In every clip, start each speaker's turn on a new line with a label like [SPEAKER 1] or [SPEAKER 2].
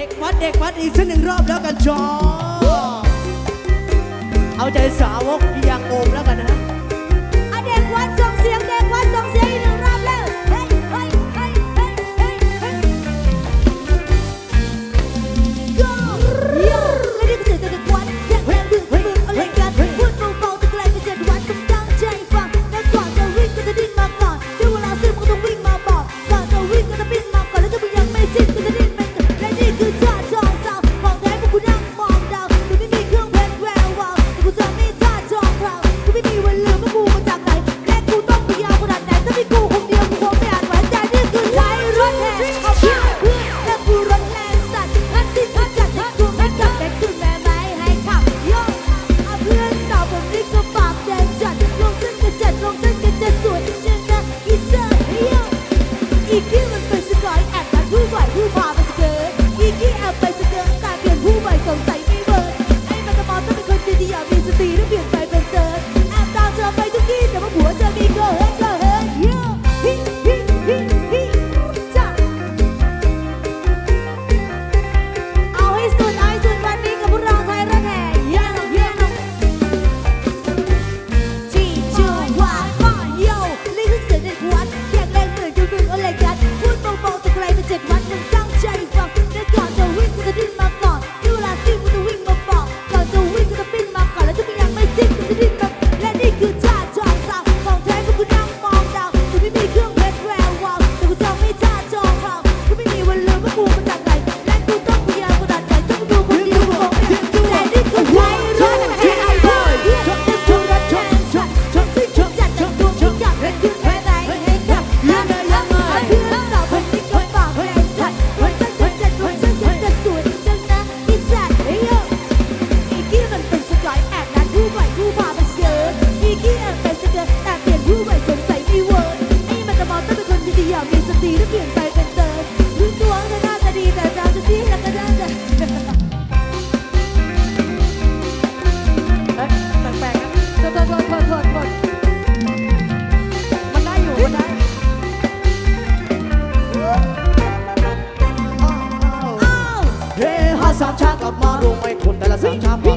[SPEAKER 1] เด็กวัดเด็
[SPEAKER 2] กวัดอีกสักหนึ่งรอบแล้วกันจอเอาใจสาวกยัง
[SPEAKER 1] โอมแล้วกันนะ
[SPEAKER 2] ฮะ top.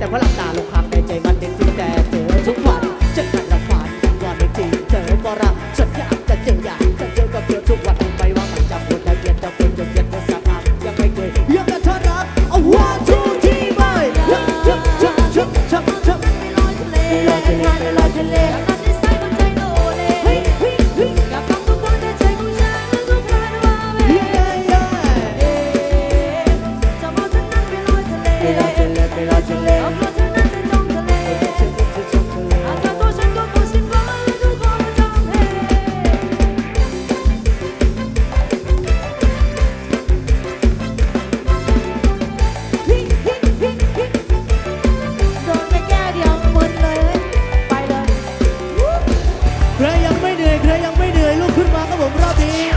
[SPEAKER 2] 等我老大了 ก
[SPEAKER 1] ใค
[SPEAKER 2] รยังไม่
[SPEAKER 1] เหนื่อย
[SPEAKER 2] ลุก
[SPEAKER 3] ขึ้
[SPEAKER 2] นมาครับผมรอบนี้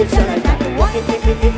[SPEAKER 1] Until I got the walking,